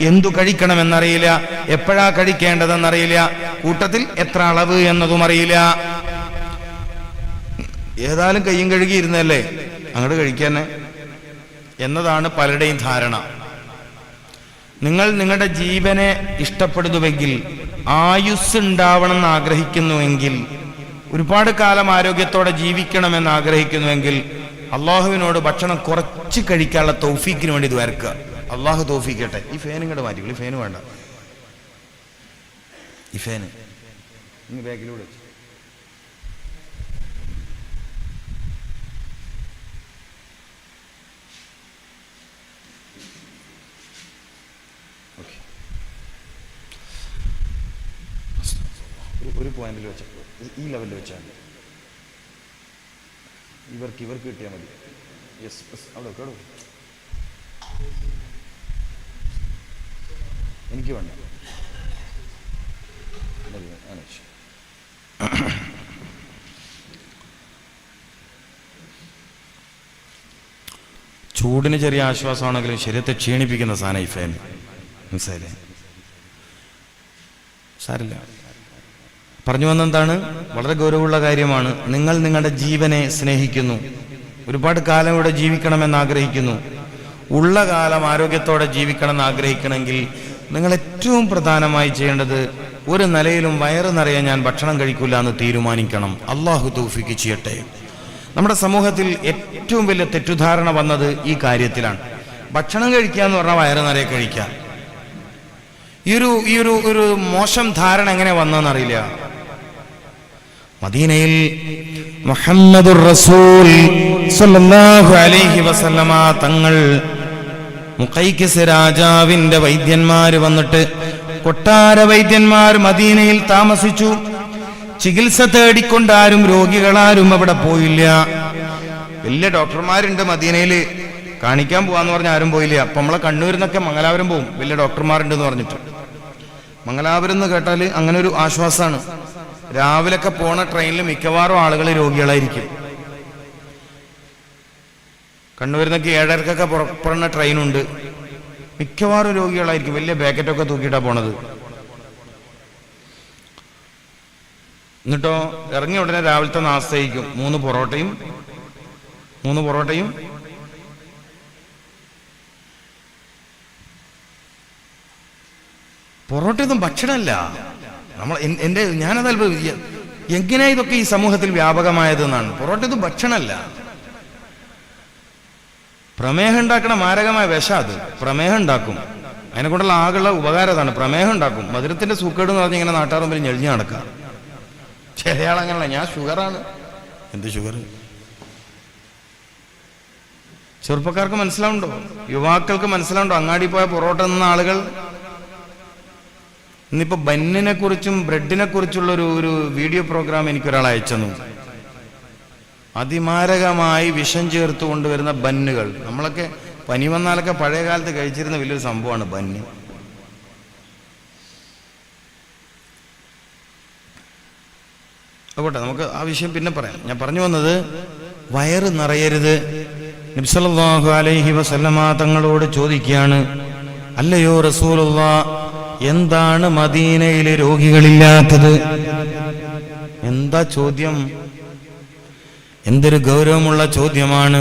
എന്തു കഴിക്കണമെന്നറിയില്ല. എപ്പോഴാ കഴിക്കേണ്ടതെന്നറിയില്ല. കൂട്ടത്തിൽ എത്ര അളവ് എന്നതും അറിയില്ല. ഏതായാലും കയ്യും കഴുകി ഇരുന്നല്ലേ? അങ്ങോട്ട് കഴിക്കാന്നെ. എന്നതാണ് പലരുടെയും ധാരണ. നിങ്ങൾ നിങ്ങളുടെ ജീവനെ ഇഷ്ടപ്പെടുന്നുവെങ്കിൽ ആയുസ് ഉണ്ടാവണം എന്ന് ആഗ്രഹിക്കുന്നുവെങ്കിൽ ഒരുപാട് കാലം ആരോഗ്യത്തോടെ ജീവിക്കണമെന്ന് ആഗ്രഹിക്കുന്നുവെങ്കിൽ അള്ളാഹുവിനോട് ഭക്ഷണം കുറച്ച് കഴിക്കാനുള്ള തൗഫീക്കിന് വേണ്ടി ഇത് വരക്കുക. അള്ളാഹു തോഫിക്കട്ടെ. ഈ ഫാനും ഇങ്ങോട്ട് മാറ്റിക്കോളൂ ഈ വേണ്ട. ഈ ഫാന് ഇങ്ങ് ബാക്കിലൂടെ ഒരു പോയിന്റിൽ വെച്ച ഈ ലെവലിൽ വെച്ചാൽ മതി. ഇവർക്ക് ഇവർക്ക് കിട്ടിയാൽ മതി. യെസ് അവിടെ കേടോ എനിക്ക് വേണ്ട. ചൂടിന് ചെറിയ ആശ്വാസമാണെങ്കിലും ശരീരത്തെ ക്ഷീണിപ്പിക്കുന്ന സാധനം ഈ ഫാൻ മനസ്സിലായില്ലേ? സാരില്ല പറഞ്ഞു വന്നെന്താണ് വളരെ ഗൗരവമുള്ള കാര്യമാണ്. നിങ്ങൾ നിങ്ങളുടെ ജീവനെ സ്നേഹിക്കുന്നു. ഒരുപാട് കാലം ഇവിടെ ജീവിക്കണമെന്ന് ആഗ്രഹിക്കുന്നു. ഉള്ള കാലം ആരോഗ്യത്തോടെ ജീവിക്കണം എന്ന് ആഗ്രഹിക്കണമെങ്കിൽ നിങ്ങൾ ഏറ്റവും പ്രധാനമായി ചെയ്യേണ്ടത് ഒരു നിലയിലും വയറ് നിറയെ ഞാൻ ഭക്ഷണം കഴിക്കില്ല എന്ന് തീരുമാനിക്കണം. അള്ളാഹു തൗഫിക്ക് ചെയ്യട്ടെ. നമ്മുടെ സമൂഹത്തിൽ ഏറ്റവും വലിയ തെറ്റുധാരണ വന്നത് ഈ കാര്യത്തിലാണ്. ഭക്ഷണം കഴിക്കുക എന്ന് പറഞ്ഞാൽ വയറ് നിറയെ കഴിക്കാം ഈ ഒരു ഈ ഒരു ഒരു മോശം ധാരണ എങ്ങനെ വന്നതെന്നറിയില്ല മദീനയിൽ മുഹമ്മദുർ റസൂൽ അലൈഹി വസല്ലമ തങ്ങൾ മുഖൈക്കിസ് രാജാവിന്റെ വൈദ്യന്മാര് വന്നിട്ട് കൊട്ടാര വൈദ്യന്മാർ മദീനയിൽ താമസിച്ചു. ചികിത്സ തേടിക്കൊണ്ടാരും രോഗികളാരും അവിടെ പോയില്ല. വലിയ ഡോക്ടർമാരുണ്ട് മദീനയിൽ കാണിക്കാൻ പോവാന്ന് പറഞ്ഞ ആരും പോയില്ല. അപ്പൊ നമ്മളെ കണ്ണൂരിന്നൊക്കെ മംഗലാപുരം പോവും. വലിയ ഡോക്ടർമാരുണ്ട് എന്ന് പറഞ്ഞിട്ട്. മംഗലാപുരം എന്ന് കേട്ടാൽ അങ്ങനെ ഒരു ആശ്വാസമാണ് രാവിലൊക്കെ പോണ ട്രെയിനിൽ മിക്കവാറും ആളുകൾ രോഗികളായിരിക്കും. കണ്ണൂരിൽ നിന്നൊക്കെ ഏഴരക്കൊക്കെ പുറപ്പെടുന്ന ട്രെയിനുണ്ട്. മിക്കവാറും രോഗികളായിരിക്കും. വലിയ ബാക്കറ്റൊക്കെ തൂക്കിയിട്ടാ പോണത്. എന്നിട്ടോ ഇറങ്ങിയ ഉടനെ രാവിലത്തെ നാസ്തയിക്കും മൂന്ന് പൊറോട്ടയും മൂന്ന് പൊറോട്ടയും. പൊറോട്ടയൊന്നും ഭക്ഷണമല്ല. നമ്മൾ എന്റെ ഞാനത് അല്പം എങ്ങനെയാ ഇതൊക്കെ ഈ സമൂഹത്തിൽ വ്യാപകമായതെന്നാണ് പൊറോട്ട ഇത് ഭക്ഷണമല്ല. പ്രമേഹം ഉണ്ടാക്കണ മാരകമായ വിഷം അത്. പ്രമേഹം ഉണ്ടാക്കും. അതിനെ കൊണ്ടുള്ള ആകെയുള്ള ഉപകാരം അതാണ്. പ്രമേഹം ഉണ്ടാക്കും. മധുരത്തിന്റെ സൂക്കേട് എന്ന് പറഞ്ഞ് ഇങ്ങനെ നാട്ടാർ മുമ്പിൽ ഞെളിഞ്ഞ് നടക്കാം ചിലയാളങ്ങനല്ല ഞാൻ ഷുഗറാണ്. എന്ത് ഷുഗർ? ചെറുപ്പക്കാർക്ക് മനസ്സിലാവുണ്ടോ? യുവാക്കൾക്ക് മനസ്സിലാവുണ്ടോ? അങ്ങാടി പോയ പൊറോട്ട നിന്ന ആളുകൾ? ഇന്നിപ്പോ ബന്നിനെ കുറിച്ചും ബ്രെഡിനെ കുറിച്ചുള്ള ഒരു ഒരു വീഡിയോ പ്രോഗ്രാം എനിക്കൊരാൾ അയച്ചു അതിമാരകമായി വിഷം ചേർത്ത് കൊണ്ടുവരുന്ന ബന്നുകൾ. നമ്മളൊക്കെ പനി വന്നാലൊക്കെ പഴയ കാലത്ത് കഴിച്ചിരുന്ന വലിയൊരു സംഭവമാണ് ബന്ന്. അതുകൊട്ടെ നമുക്ക് ആ വിഷയം പിന്നെ പറയാം. ഞാൻ പറഞ്ഞു വന്നത് വയറ് നിറയരുത്. നബ്സല്ലാഹു അലൈഹി വസല്ലമ തങ്ങളോട് ചോദിക്കുകയാണ് അല്ലയോ റസൂലുള്ള എന്താണ് മദീനയിലെ രോഗികളില്ലാത്തത്? എന്താ ചോദ്യം? എന്തൊരു ഗൗരവമുള്ള ചോദ്യമാണ്.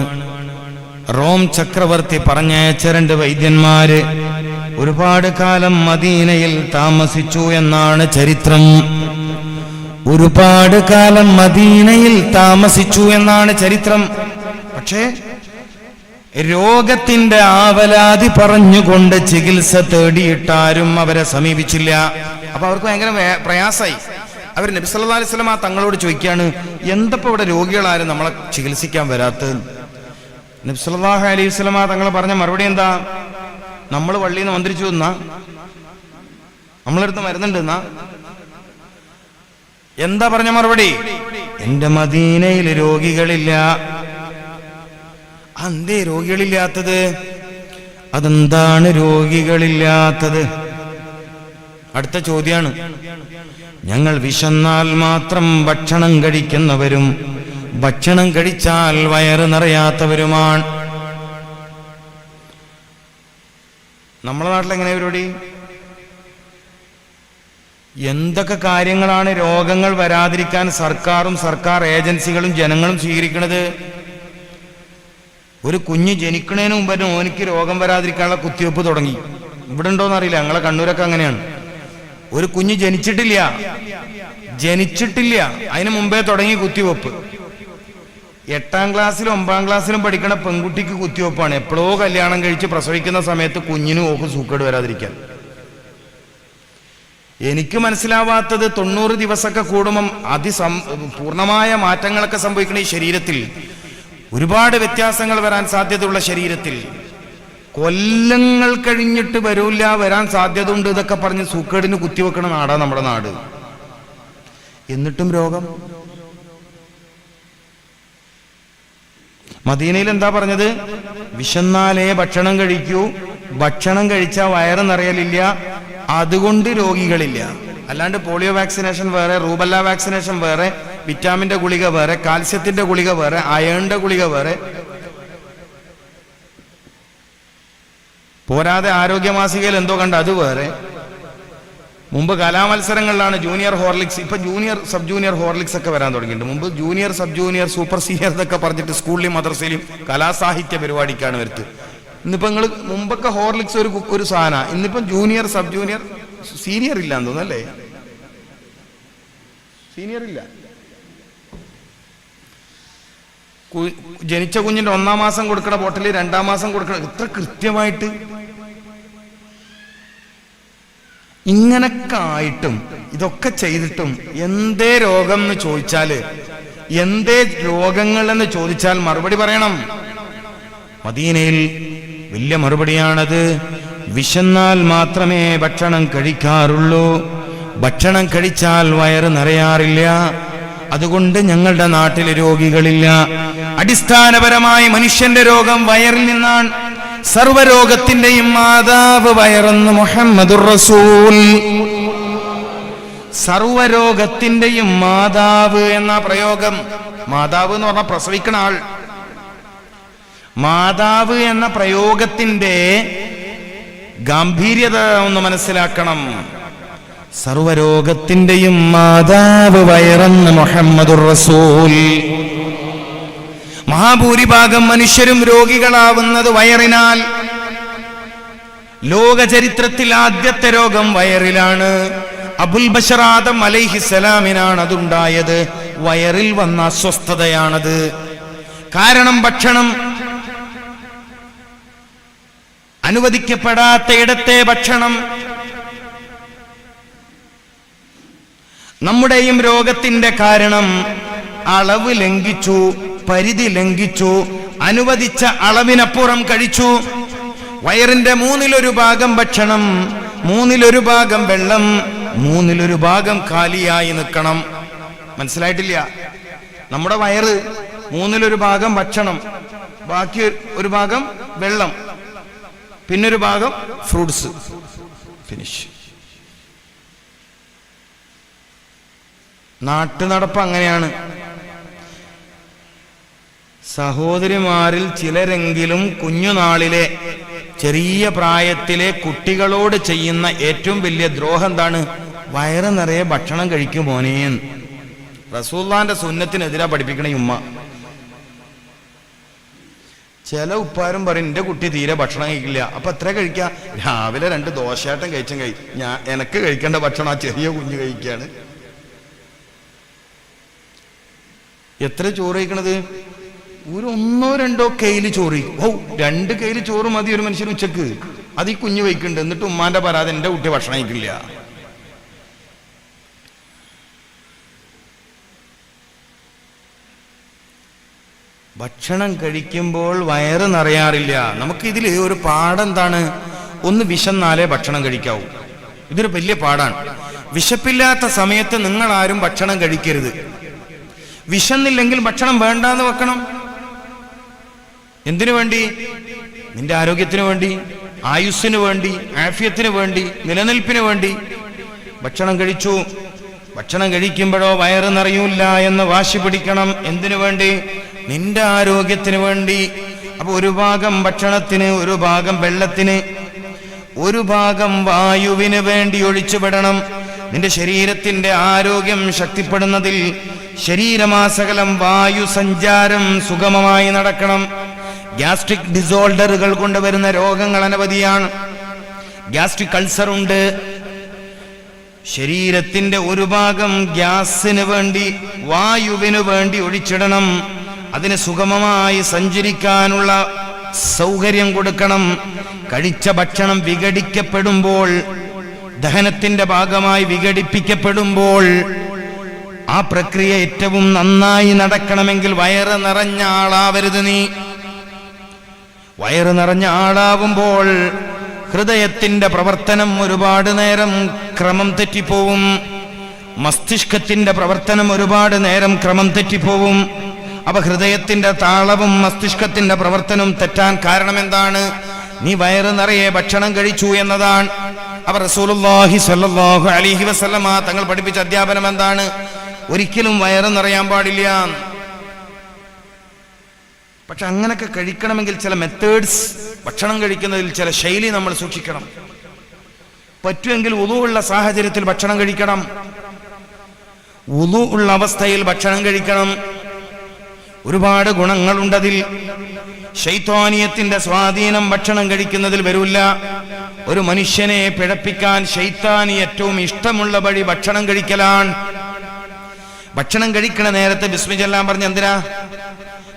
റോം ചക്രവർത്തി പറഞ്ഞയച്ച രണ്ട് വൈദ്യന്മാര് ഒരുപാട് കാലം മദീനയിൽ താമസിച്ചു എന്നാണ് ചരിത്രം. ഒരുപാട് കാലം മദീനയിൽ താമസിച്ചു എന്നാണ് ചരിത്രം. പക്ഷേ രോഗത്തിന്റെ ആവലാതി പറഞ്ഞുകൊണ്ട് ചികിത്സ തേടിയിട്ടാരും അവരെ സമീപിച്ചില്ല. അപ്പൊ അവർക്ക് ഭയങ്കര പ്രയാസായി. അവർ നബി സല്ലല്ലാഹു അലൈഹി വസല്ലമ തങ്ങളോട് ചോദിക്കുകയാണ് എന്തപ്പോ ഇവിടെ രോഗികളാരും നമ്മളെ ചികിത്സിക്കാൻ വരാത്ത നബി സല്ലല്ലാഹു അലൈഹി വസല്ലമ തങ്ങൾ പറഞ്ഞ മറുപടി എന്താ? നമ്മൾ വള്ളിയിൽ നിന്ന് മന്ത്രിച്ചു എന്നാ? നമ്മളെടുത്ത് മരുന്നുണ്ട് എന്നാ? എന്താ പറഞ്ഞ മറുപടി? എന്റെ മദീനയിൽ രോഗികളില്ല. അന്തേ രോഗികളില്ലാത്തത്? അതെന്താണ് രോഗികളില്ലാത്തത്? അടുത്ത ചോദ്യാണ്. ഞങ്ങൾ വിശന്നാൽ മാത്രം ഭക്ഷണം കഴിക്കുന്നവരും ഭക്ഷണം കഴിച്ചാൽ വയറ് നിറയാത്തവരുമാണ്. നമ്മളെ നാട്ടിൽ എങ്ങനെ പരിപാടി? എന്തൊക്കെ കാര്യങ്ങളാണ് രോഗങ്ങൾ വരാതിരിക്കാൻ സർക്കാരും സർക്കാർ ഏജൻസികളും ജനങ്ങളും സ്വീകരിക്കുന്നത് ഒരു കുഞ്ഞ് ജനിക്കുന്നതിന് മുമ്പ് ഓനിക്ക് രോഗം വരാതിരിക്കാനുള്ള കുത്തിവെപ്പ് തുടങ്ങി. ഇവിടെ ഉണ്ടോന്നറിയില്ല ഞങ്ങളെ കണ്ണൂരൊക്കെ അങ്ങനെയാണ്. ഒരു കുഞ്ഞ് ജനിച്ചിട്ടില്ല. ജനിച്ചിട്ടില്ല. അതിന് മുമ്പേ തുടങ്ങി കുത്തിവെപ്പ്. എട്ടാം ക്ലാസ്സിലും ഒമ്പതാം ക്ലാസ്സിലും പഠിക്കുന്ന പെൺകുട്ടിക്ക് കുത്തിവെപ്പാണ്. എപ്പോഴോ കല്യാണം കഴിച്ച് പ്രസവിക്കുന്ന സമയത്ത് കുഞ്ഞിനും ഓക്ക് സൂക്കേട് വരാതിരിക്കാൻ. എനിക്ക് മനസ്സിലാവാത്തത് തൊണ്ണൂറ് ദിവസമൊക്കെ കൂടുമ്പം അതിസം പൂർണമായ മാറ്റങ്ങളൊക്കെ സംഭവിക്കുന്ന ഈ ശരീരത്തിൽ. ഒരുപാട് വ്യത്യാസങ്ങൾ വരാൻ സാധ്യതയുള്ള ശരീരത്തിൽ. കൊല്ലങ്ങൾ കഴിഞ്ഞിട്ട് വരൂല്ല വരാൻ സാധ്യത ഉണ്ട് ഇതൊക്കെ പറഞ്ഞ് സൂക്കേടിന് കുത്തിവെക്കണ നാടാ നമ്മുടെ നാട്. എന്നിട്ടും രോഗം. മദീനയിൽ എന്താ പറഞ്ഞത്? വിശന്നാലേ ഭക്ഷണം കഴിക്കൂ. ഭക്ഷണം കഴിച്ചാൽ വയറ് നിറയലില്ല. അതുകൊണ്ട് രോഗികളില്ല. അല്ലാണ്ട് പോളിയോ വാക്സിനേഷൻ വേറെ റൂബല്ല വാക്സിനേഷൻ വേറെ വിറ്റാമിന്റെ ഗുളിക വേറെ കാൽസ്യത്തിന്റെ ഗുളിക വേറെ അയണിന്റെ ഗുളിക വേറെ പോരാതെ ആരോഗ്യ മാസികയിൽ എന്തോ കണ്ട് അത് വേറെ. മുമ്പ് കലാമത്സരങ്ങളിലാണ് ജൂനിയർ ഹോർലിക്സ് ഇപ്പൊ ജൂനിയർ സബ് ജൂനിയർ ഹോർലിക്സ് ഒക്കെ വരാൻ തുടങ്ങിയിട്ടുണ്ട്. മുമ്പ് junior sub junior super senior എന്നൊക്കെ പറഞ്ഞിട്ട് സ്കൂളിലും മദ്രസയിലും കലാസാഹിത്യ പരിപാടിക്കാണ് വരുത്ത്. ഇന്നിപ്പോ നിങ്ങൾ മുമ്പൊക്കെ ഹോർലിക്സ് ഒരു ഒരു സാധന. ഇന്നിപ്പം ജൂനിയർ സബ് ജൂനിയർ സീനിയർ ഇല്ല എന്ന് തോന്നുന്നു അല്ലേ? സീനിയർ ഇല്ല. ജനിച്ച കുഞ്ഞിന്റെ ഒന്നാം മാസം കൊടുക്കണ ബോട്ടിൽ രണ്ടാം മാസം കൊടുക്കണം ഇത്ര കൃത്യമായിട്ട് ഇങ്ങനൊക്കെ ആയിട്ടും ഇതൊക്കെ ചെയ്തിട്ടും എന്തേ രോഗം എന്ന് ചോദിച്ചാൽ എന്തേ രോഗങ്ങൾ എന്ന് ചോദിച്ചാൽ മറുപടി പറയണം. മദീനയിൽ വലിയ മറുപടിയാണത്. വിശന്നാൽ മാത്രമേ ഭക്ഷണം കഴിക്കാറുള്ളൂ. ഭക്ഷണം കഴിച്ചാൽ വയറ് നിറയാറില്ല. അതുകൊണ്ട് ഞങ്ങളുടെ നാട്ടിലെ രോഗികളില്ല. അടിസ്ഥാനപരമായി മനുഷ്യന്റെ രോഗം വയറിൽ നിന്നാണ് സർവരോഗത്തിന്റെയും മാതാവ് വയറെന്ന് മുഹമ്മദുർ റസൂൽ. സർവരോഗത്തിന്റെയും മാതാവ് എന്ന പ്രയോഗം മാതാവ് എന്ന് പറഞ്ഞാൽ പ്രസവിക്കണ ആൾ. മാതാവ് എന്ന പ്രയോഗത്തിന്റെ ഗാംഭീര്യത ഒന്ന് മനസ്സിലാക്കണം. സർവരോഗത്തിന്റെയും മാതാവ് വയറന്ന് മുഹമ്മദുർ റസൂൽ. മഹാഭൂരിഭാഗം മനുഷ്യരും രോഗികളാവുന്നത് വയറിനാൽ. ലോക ചരിത്രത്തിൽ ആദ്യത്തെ രോഗം വയറിലാണ്. അബുൽ ബഷറാദം അലൈഹിസലാമിനാണ് അതുണ്ടായത്. വയറിൽ വന്ന അസ്വസ്ഥതയാണത്. കാരണം ഭക്ഷണം അനുവദിക്കപ്പെടാത്ത ഇടത്തെ ഭക്ഷണം നമ്മുടെയും രോഗത്തിന്റെ കാരണം അളവ് ലംഘിച്ചു. പരിധി ലംഘിച്ചു അനുവദിച്ച അളവിനപ്പുറം കഴിച്ചു. വയറിന്റെ മൂന്നിലൊരു ഭാഗം ഭക്ഷണം മൂന്നിലൊരു ഭാഗം വെള്ളം മൂന്നിലൊരു ഭാഗം കാലിയായി നിൽക്കണം. മനസ്സിലായിട്ടില്ല? നമ്മുടെ വയറ് മൂന്നിലൊരു ഭാഗം ഭക്ഷണം ബാക്കി ഒരു ഭാഗം വെള്ളം പിന്നൊരു ഭാഗം ഫ്രൂട്ട്സ്. ഫിനിഷ് നാട്ടുനടപ്പ് അങ്ങനെയാണ്. സഹോദരിമാരിൽ ചിലരെങ്കിലും കുഞ്ഞുനാളിലെ ചെറിയ പ്രായത്തിലെ കുട്ടികളോട് ചെയ്യുന്ന ഏറ്റവും വലിയ ദ്രോഹം എന്താണ്? വയറ് നിറയെ ഭക്ഷണം കഴിക്കും മോനേന്ന് റസൂല്ലാന്റെ സുന്നത്തിനെതിരാ പഠിപ്പിക്കണ ഉമ്മ. ചില ഉപ്പാരും പറയും എന്റെ കുട്ടി തീരെ ഭക്ഷണം കഴിക്കില്ല. അപ്പൊ എത്ര കഴിക്ക? രാവിലെ രണ്ട് ദോശയാട്ടം കഴിച്ചും കഴി ഞാൻ എനക്ക് കഴിക്കേണ്ട ഭക്ഷണം ആ ചെറിയ കുഞ്ഞ് കഴിക്കാണ്. എത്ര ചോറ് കഴിക്കണത്? ഒരു ഒന്നോ രണ്ടോ കയ്യിൽ ചോറ് ഓ രണ്ട് കയ്യിൽ ചോറ് മതി ഒരു മനുഷ്യന് ഉച്ചയ്ക്ക്. അത് ഈ കുഞ്ഞു വയ്ക്കുന്നുണ്ട്. എന്നിട്ട് ഉമ്മാന്റെ പരാതി എന്റെ കുട്ടി ഭക്ഷണം കഴിക്കില്ല. ഭക്ഷണം കഴിക്കുമ്പോൾ വയറ് നിറയാറില്ല. നമുക്കിതിൽ ഒരു പാഠം എന്താണ് ഒന്ന് വിശന്നാലേ ഭക്ഷണം കഴിക്കാവൂ. ഇതൊരു വലിയ പാടാണ് വിശപ്പില്ലാത്ത സമയത്ത് നിങ്ങൾ ആരും ഭക്ഷണം കഴിക്കരുത്. വിശന്നില്ലെങ്കിൽ ഭക്ഷണം വേണ്ടാന്ന് വെക്കണം. എന്തിനു വേണ്ടി? നിന്റെ ആരോഗ്യത്തിന് വേണ്ടി ആയുസ്സിന് വേണ്ടി ആഫ്യത്തിന് വേണ്ടി നിലനിൽപ്പിന് വേണ്ടി. ഭക്ഷണം കഴിച്ചു. ഭക്ഷണം കഴിക്കുമ്പോഴോ വയറ് നിറയൂല എന്ന് വാശി പിടിക്കണം. എന്തിനു വേണ്ടി? നിന്റെ ആരോഗ്യത്തിന് വേണ്ടി. അപ്പൊ ഒരു ഭാഗം ഭക്ഷണത്തിന് ഒരു ഭാഗം വെള്ളത്തിന്. ഒരു ഭാഗം വായുവിന് വേണ്ടി ഒഴിച്ചുവിടണം നിന്റെ ശരീരത്തിന്റെ ആരോഗ്യം ശക്തിപ്പെടുന്നതിൽ ശരീരമാസകലം വായു സഞ്ചാരം സുഗമമായി നടക്കണം. ഗ്യാസ്ട്രിക് ഡിസോൾഡറുകൾ കൊണ്ടുവരുന്ന രോഗങ്ങൾ അനവധിയാണ്. ഗ്യാസ്ട്രിക് അൾസർ ഉണ്ട്. ശരീരത്തിന്റെ ഒരു ഭാഗം ഗ്യാസിന് വേണ്ടി വായുവിന് വേണ്ടി ഒഴിച്ചിടണം. അതിന് സുഗമമായി സഞ്ചരിക്കാനുള്ള സൗകര്യം കൊടുക്കണം. കഴിച്ച ഭക്ഷണം വിഘടിക്കപ്പെടുമ്പോൾ ദഹനത്തിന്റെ ഭാഗമായി വിഘടിപ്പിക്കപ്പെടുമ്പോൾ ആ പ്രക്രിയ ഏറ്റവും നന്നായി നടക്കണമെങ്കിൽ വയറ് നിറഞ്ഞ ആളാവരുത് നീ. വയറ് നിറഞ്ഞ ആളാവുമ്പോൾ ഹൃദയത്തിന്റെ പ്രവർത്തനം ഒരുപാട് നേരം ക്രമം തെറ്റിപ്പോവും. മസ്തിഷ്കത്തിന്റെ പ്രവർത്തനം ഒരുപാട് നേരം ക്രമം തെറ്റിപ്പോവും. അപ്പൊ ഹൃദയത്തിന്റെ താളവും മസ്തിഷ്കത്തിന്റെ പ്രവർത്തനവും തെറ്റാൻ കാരണം എന്താണ് നീ വയറ് നിറയെ ഭക്ഷണം കഴിച്ചു എന്നതാണ്. അവർ റസൂലുള്ളാഹി സ്വല്ലല്ലാഹു അലൈഹി വസല്ലമ തങ്ങൾ പഠിപ്പിച്ച അധ്യാപനം എന്താണ്? ഒരിക്കലും വയറ് നിറയാൻ പാടില്ല. പക്ഷെ അങ്ങനെയൊക്കെ കഴിക്കണമെങ്കിൽ ചില മെത്തേഡ്സ് ഭക്ഷണം കഴിക്കുന്നതിൽ ചില ശൈലി നമ്മൾ സൂക്ഷിക്കണം. പറ്റുമെങ്കിൽ ഉള്ള സാഹചര്യത്തിൽ ഭക്ഷണം കഴിക്കണം. ഉളു ഉള്ള അവസ്ഥയിൽ ഭക്ഷണം കഴിക്കണം. ഒരുപാട് ഗുണങ്ങളുണ്ടതിൽ. ശൈത്വാനിയത്തിന്റെ സ്വാധീനം ഭക്ഷണം കഴിക്കുന്നതിൽ വരില്ല. ഒരു മനുഷ്യനെ പിഴപ്പിക്കാൻ ശൈത്താനി ഏറ്റവും ഇഷ്ടമുള്ള വഴി ഭക്ഷണം കഴിക്കലാണ്. ഭക്ഷണം കഴിക്കണ നേരത്തെ ബിസ്മി പറഞ്ഞ എന്തിനാ?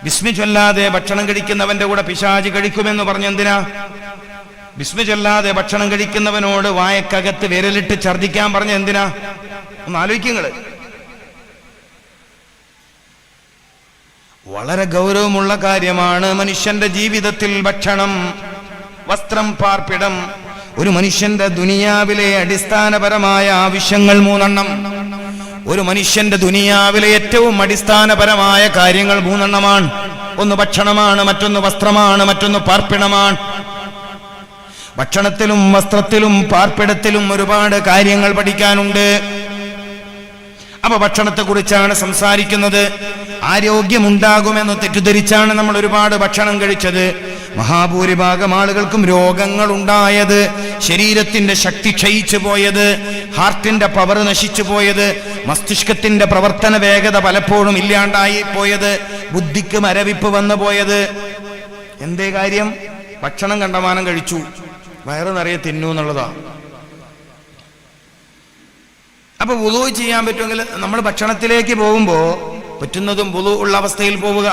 ബിസ്മി ചൊല്ലാതെ ഭക്ഷണം കഴിക്കുന്നവന്റെ കൂടെ പിശാചി കഴിക്കുമെന്ന് പറഞ്ഞെന്തിനാ? ബിസ്മി ചൊല്ലാതെ ഭക്ഷണം കഴിക്കുന്നവനോട് വായക്കകത്ത് വിരലിട്ട് ഛർദിക്കാൻ പറഞ്ഞ എന്തിനാ? ഒന്ന് ആലോചിക്കുങ്ങൾ വളരെ ഗൗരവമുള്ള കാര്യമാണ് മനുഷ്യന്റെ ജീവിതത്തിൽ ഭക്ഷണം വസ്ത്രം പാർപ്പിടം. ഒരു മനുഷ്യന്റെ ദുനിയാവിലെ അടിസ്ഥാനപരമായ ആവശ്യങ്ങൾ മൂന്നെണ്ണം. ഒരു മനുഷ്യന്റെ ദുനിയാവിലെ ഏറ്റവും അടിസ്ഥാനപരമായ കാര്യങ്ങൾ മൂന്നെണ്ണമാണ്. ഒന്ന് ഭക്ഷണമാണ് മറ്റൊന്ന് വസ്ത്രമാണ് മറ്റൊന്ന് പാർപ്പിടമാണ്. ഭക്ഷണത്തിലും വസ്ത്രത്തിലും പാർപ്പിടത്തിലും ഒരുപാട് കാര്യങ്ങൾ പഠിക്കാനുണ്ട്. അപ്പൊ ഭക്ഷണത്തെ കുറിച്ചാണ് സംസാരിക്കുന്നത്. ആരോഗ്യമുണ്ടാകുമെന്ന് തെറ്റിദ്ധരിച്ചാണ് നമ്മൾ ഒരുപാട് ഭക്ഷണം കഴിച്ചത്. മഹാഭൂരിഭാഗം ആളുകൾക്കും രോഗങ്ങൾ ഉണ്ടായത് ശരീരത്തിന്റെ ശക്തി ക്ഷയിച്ചു പോയത് ഹാർട്ടിന്റെ പവർ നശിച്ചു പോയത് മസ്തിഷ്കത്തിന്റെ പ്രവർത്തന വേഗത പലപ്പോഴും ഇല്ലാണ്ടായി പോയത് ബുദ്ധിക്ക് മരവിപ്പ് വന്നു പോയത്. എന്തേ കാര്യം? ഭക്ഷണം കണ്ടമാനം കഴിച്ചു. വയറ് നിറയെ തിന്നു എന്നുള്ളതാണ് അപ്പൊ വുളു ചെയ്യാൻ പറ്റുമെങ്കിൽ നമ്മൾ ഭക്ഷണത്തിലേക്ക് പോകുമ്പോൾ പറ്റുന്നതും വുളു ഉള്ള അവസ്ഥയിൽ പോവുക.